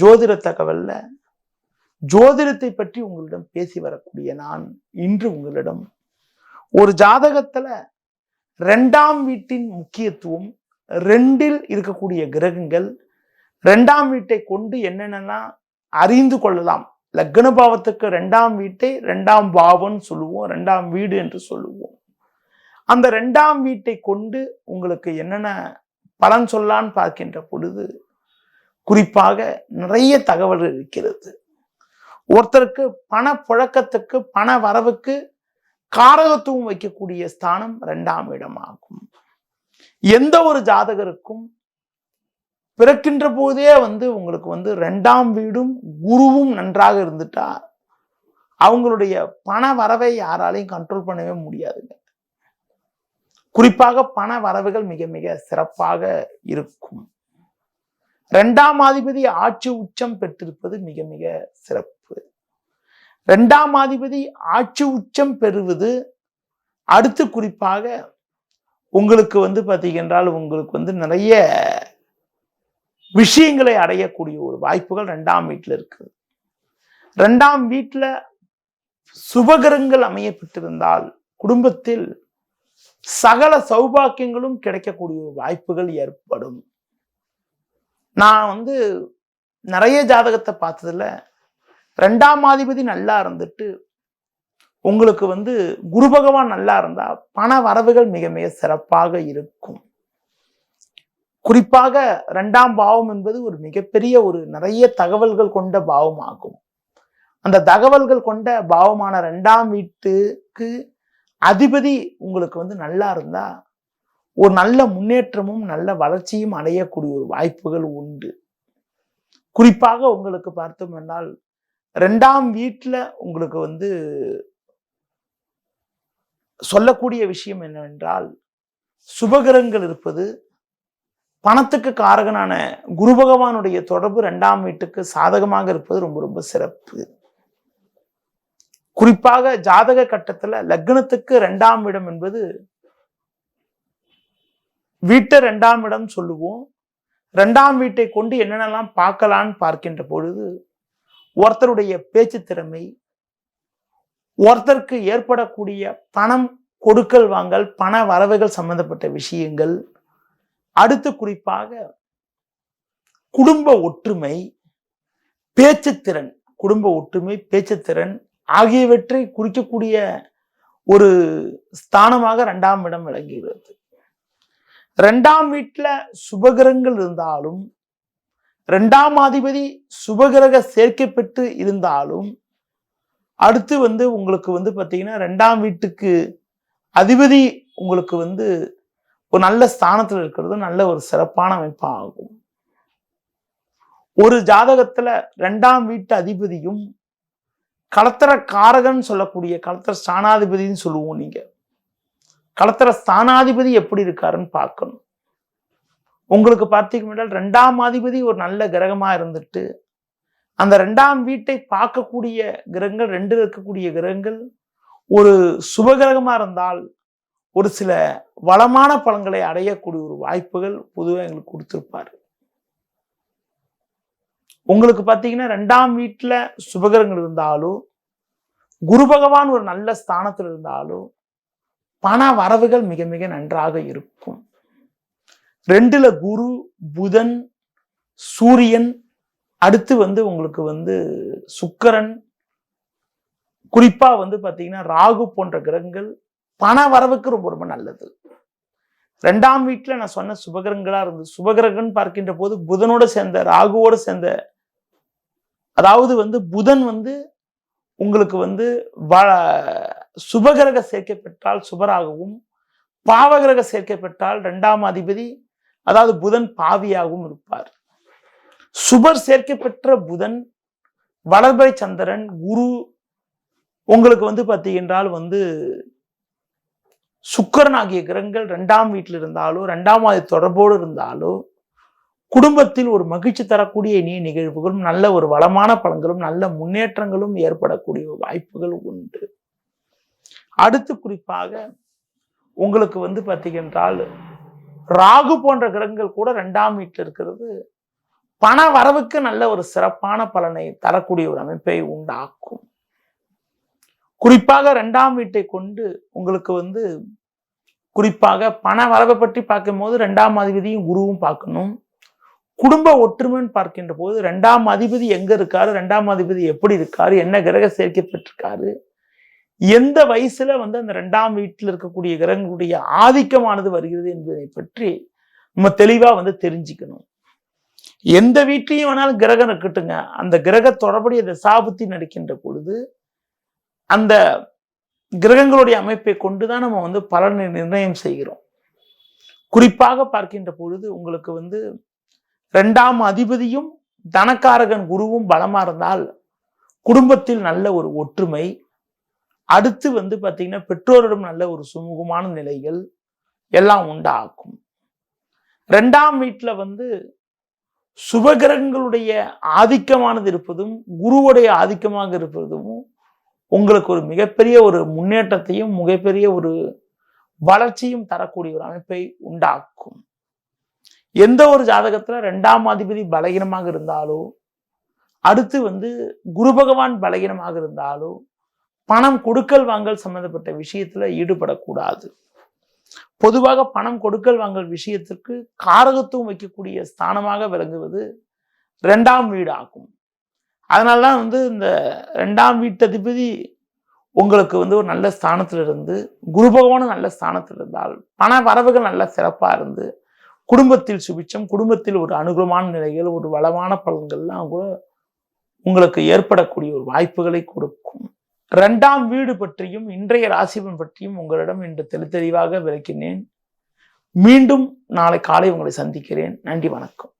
ஜோதிட தகவல்ல. ஜோதிடத்தை பற்றி உங்களிடம் பேசி வரக்கூடிய நான் இன்று உங்களிடம். ஒரு ஜாதகத்துல ரெண்டாம் வீட்டின் முக்கியத்துவம் ரெண்டில் இருக்கக்கூடிய கிரகங்கள் ரெண்டாம் வீட்டை கொண்டு என்னென்னா அறிந்து கொள்ளலாம். லக்ன பாவத்துக்கு ரெண்டாம் வீட்டை ரெண்டாம் பாவம்னு சொல்லுவோம் ரெண்டாம் வீடு என்று சொல்லுவோம். அந்த ரெண்டாம் வீட்டை கொண்டு உங்களுக்கு என்னென்ன பலன் சொல்லான்னு பார்க்கின்ற பொழுது குறிப்பாக நிறைய தகவல்கள் இருக்கிறது. ஒருத்தருக்கு பண புழக்கத்துக்கு பண வரவுக்கு காரகத்துவம் வைக்கக்கூடிய ஸ்தானம் ரெண்டாம் இடமாகும். எந்த ஒரு ஜாதகருக்கும் பிறக்கின்ற போதே வந்து உங்களுக்கு வந்து ரெண்டாம் வீடும் குருவும் நன்றாக இருந்துட்டா அவங்களுடைய பண வரவை யாராலையும் கண்ட்ரோல் பண்ணவே முடியாதுங்க. குறிப்பாக பண வரவுகள் மிக மிக சிறப்பாக இருக்கும். ரெண்டாம் அதிபதி ஆட்சி உச்சம் பெற்றிருப்பது மிக மிக சிறப்பு. ரெண்டாம் அதிபதி ஆட்சி உச்சம் பெறுவது அடுத்து குறிப்பாக உங்களுக்கு வந்து பார்த்தீங்கன்றால் உங்களுக்கு வந்து நிறைய விஷயங்களை அடையக்கூடிய ஒரு வாய்ப்புகள் ரெண்டாம் வீட்டில் இருக்குது. ரெண்டாம் வீட்டில் சுபகரங்கள் அமையப்பட்டிருந்தால் குடும்பத்தில் சகல சௌபாக்கியங்களும் கிடைக்கக்கூடிய ஒரு வாய்ப்புகள் ஏற்படும். நான் வந்து நிறைய ஜாதகத்தை பார்த்ததுல ரெண்டாம் அதிபதி நல்லா இருந்துட்டு உங்களுக்கு வந்து குரு பகவான் நல்லா இருந்தா பண வரவுகள் மிக மிக சிறப்பாக இருக்கும். குறிப்பாக ரெண்டாம் பாவம் என்பது ஒரு மிகப்பெரிய ஒரு நிறைய தகவல்கள் கொண்ட பாவம் ஆகும் அந்த தகவல்கள் கொண்ட பாவமான ரெண்டாம் வீட்டுக்கு அதிபதி உங்களுக்கு வந்து நல்லா இருந்தால் ஒரு நல்ல முன்னேற்றமும் நல்ல வளர்ச்சியும் அடையக்கூடிய ஒரு வாய்ப்புகள் உண்டு. குறிப்பாக உங்களுக்கு பார்த்தோம் என்றால் ரெண்டாம் வீட்டில் உங்களுக்கு வந்து சொல்லக்கூடிய விஷயம் என்னவென்றால் சுபகிரங்கள் இருப்பது பணத்துக்கு காரகனான குரு பகவானுடைய தொடர்பு ரெண்டாம் வீட்டுக்கு சாதகமாக இருப்பது ரொம்ப ரொம்ப சிறப்பு. குறிப்பாக ஜாதக கட்டத்தில் லக்னத்துக்கு ரெண்டாம் இடம் என்பது வீட்டை ரெண்டாம் இடம் சொல்லுவோம். ரெண்டாம் வீட்டை கொண்டு என்னென்னலாம் பார்க்கலான்னு பார்க்கின்ற பொழுது ஒருத்தருடைய பேச்சு திறமை ஒருத்தருக்கு ஏற்படக்கூடிய பணம் கொடுக்கல் வாங்கல் பண வரவுகள் சம்பந்தப்பட்ட விஷயங்கள். அடுத்து குறிப்பாக குடும்ப ஒற்றுமை பேச்சுத்திறன் குடும்ப ஒற்றுமை பேச்சுத்திறன் ஆகியவற்றை குறிக்கக்கூடிய ஒரு ஸ்தானமாக ரெண்டாம் இடம் விளங்குகிறது. ரெண்டாம் வீட்டில் சுபகிரகங்கள் இருந்தாலும் ரெண்டாம் அதிபதி சுபகிரக சேர்க்கை பெற்று இருந்தாலும் அடுத்து வந்து உங்களுக்கு வந்து பார்த்தீங்கன்னா ரெண்டாம் வீட்டுக்கு அதிபதி உங்களுக்கு வந்து ஒரு நல்ல ஸ்தானத்தில் இருக்கிறது நல்ல ஒரு சிறப்பான அமைப்பாகும். ஒரு ஜாதகத்தில் ரெண்டாம் வீட்டு அதிபதியும் களத்திர காரகன் சொல்லக்கூடிய களத்திர ஸ்தானாதிபதினு சொல்லுவோம் நீங்கள் களத்திர ஸ்தானாதிபதி எப்படி இருக்காருன்னு பார்க்கணும். உங்களுக்கு பார்த்தீங்கன்னா ரெண்டாம் அதிபதி ஒரு நல்ல கிரகமாக இருந்துட்டு அந்த ரெண்டாம் வீட்டை பார்க்கக்கூடிய கிரகங்கள் ரெண்டு இருக்கக்கூடிய கிரகங்கள் ஒரு சுபகிரகமாக இருந்தால் ஒரு சில வளமான பலன்களை அடையக்கூடிய ஒரு வாய்ப்புகள் பொதுவாக எங்களுக்கு கொடுத்துருப்பாரு. உங்களுக்கு பார்த்தீங்கன்னா ரெண்டாம் வீட்டில் சுபகிரகங்கள் இருந்தாலும் குரு பகவான் ஒரு நல்ல ஸ்தானத்தில் இருந்தாலும் பண வரவுகள் மிக மிக நன்றாக இருக்கும். ரெண்டுல குரு புதன் சூரியன் அடுத்து வந்து உங்களுக்கு வந்து சுக்கரன் குறிப்பா வந்து பாத்தீங்கன்னா ராகு போன்ற கிரகங்கள் பண வரவுக்கு ரொம்ப ரொம்ப நல்லது. ரெண்டாம் வீட்டில் நான் சொன்ன சுபகிரகங்களா இருந்தது சுபகிரகன் பார்க்கின்ற போது புதனோட சேர்ந்த ராகுவோட சேர்ந்த அதாவது வந்து புதன் வந்து உங்களுக்கு வந்து சுபகிரக சேர்க்கை பெற்றால் சுபராகவும் பாவகிரக சேர்க்கை பெற்றால் ரெண்டாம் அதிபதி அதாவது புதன் பாவியாகவும் இருப்பார். சுபர் சேர்க்கை பெற்ற புதன் வளர்பறை சந்திரன் குரு உங்களுக்கு வந்து பார்த்தீங்கன்றால் வந்து சுக்கரன் ஆகிய கிரகங்கள் ரெண்டாம் வீட்டில் இருந்தாலோ ரெண்டாம் அது தொடர்போடு இருந்தாலோ குடும்பத்தில் ஒரு மகிழ்ச்சி தரக்கூடிய இனிய நிகழ்வுகளும் நல்ல ஒரு வளமான பலன்களும் நல்ல முன்னேற்றங்களும் ஏற்படக்கூடிய வாய்ப்புகள் உண்டு. அடுத்து குறிப்பாக உங்களுக்கு வந்து பார்த்தீங்கன்றால் ராகு போன்ற கிரகங்கள் கூட ரெண்டாம் வீட்டில் இருக்கிறது. பண வரவுக்கு நல்ல ஒரு சிறப்பான பலனை தரக்கூடிய ஒரு அமைப்பை உண்டாக்கும். குறிப்பாக ரெண்டாம் வீட்டை கொண்டு உங்களுக்கு வந்து குறிப்பாக பண வரவை பற்றி பார்க்கும்போது ரெண்டாம் அதிபதியும் குருவும் பார்க்கணும். குடும்ப ஒற்றுமைன்னு பார்க்கின்ற போது ரெண்டாம் அதிபதி எங்க இருக்காரு? ரெண்டாம் அதிபதி எப்படி இருக்காரு? என்ன கிரக சேர்க்கை பெற்றிருக்காரு? எந்த வயசுல வந்து அந்த ரெண்டாம் வீட்டில் இருக்கக்கூடிய கிரகங்களுடைய ஆதிக்கமானது வருகிறது என்பதை பற்றி நம்ம தெளிவா வந்து தெரிஞ்சுக்கணும். எந்த வீட்லையும் வேணாலும் கிரகம் இருக்கட்டுங்க. அந்த கிரக தொடர்புடைய தசாபுத்தி நடிக்கின்ற பொழுது அந்த கிரகங்களுடைய அமைப்பை கொண்டுதான் நம்ம வந்து பலனை நிர்ணயம் செய்கிறோம். குறிப்பாக பார்க்கின்ற பொழுது உங்களுக்கு வந்து ரெண்டாம் அதிபதியும் தனக்காரகன் குருவும் பலமா இருந்தால் குடும்பத்தில் நல்ல ஒரு ஒற்றுமை அடுத்து வந்து பார்த்தீங்கன்னா பெற்றோரிடம் நல்ல ஒரு சுமூகமான நிலைகள் எல்லாம் உண்டாக்கும் ரெண்டாம் வீட்டில் வந்து சுபகிரகங்களுடைய ஆதிக்கமானது இருப்பதும் குருவுடைய ஆதிக்கமாக இருப்பதும் உங்களுக்கு ஒரு மிகப்பெரிய ஒரு முன்னேற்றத்தையும் மிகப்பெரிய ஒரு வளர்ச்சியும் தரக்கூடிய ஒரு அமைப்பை உண்டாக்கும். எந்த ஒரு ஜாதகத்தில் ரெண்டாம் அதிபதி பலகீனமாக இருந்தாலோ அடுத்து வந்து குரு பகவான் பலகீனமாக இருந்தாலோ பணம் கொடுக்கல் வாங்கல் சம்பந்தப்பட்ட விஷயத்தில் ஈடுபடக்கூடாது. பொதுவாக பணம் கொடுக்கல் வாங்கல் விஷயத்திற்கு காரகத்துவம் வைக்கக்கூடிய ஸ்தானமாக விளங்குவது ரெண்டாம் வீடு ஆகும் அதனாலதான் வந்து இந்த ரெண்டாம் வீட்டதிபதி உங்களுக்கு வந்து ஒரு நல்ல ஸ்தானத்தில் இருந்து குரு பகவானும் நல்ல ஸ்தானத்தில் இருந்தால் பண வரவுகள் நல்ல சிறப்பாக இருந்து குடும்பத்தில் சுபிச்சம் குடும்பத்தில் ஒரு அனுகூலமான நிலைகள் ஒரு வளமான பலன்கள்லாம் கூட உங்களுக்கு ஏற்படக்கூடிய ஒரு வாய்ப்புகளை கொடுக்கும். ரெண்டாம் வீடு பற்றியும் இன்றைய ராசிபன் பற்றியும் உங்களிடம் இன்று தெளித்தெளிவாக விளக்கினேன். மீண்டும் நாளை காலை உங்களை சந்திக்கிறேன். நன்றி வணக்கம்.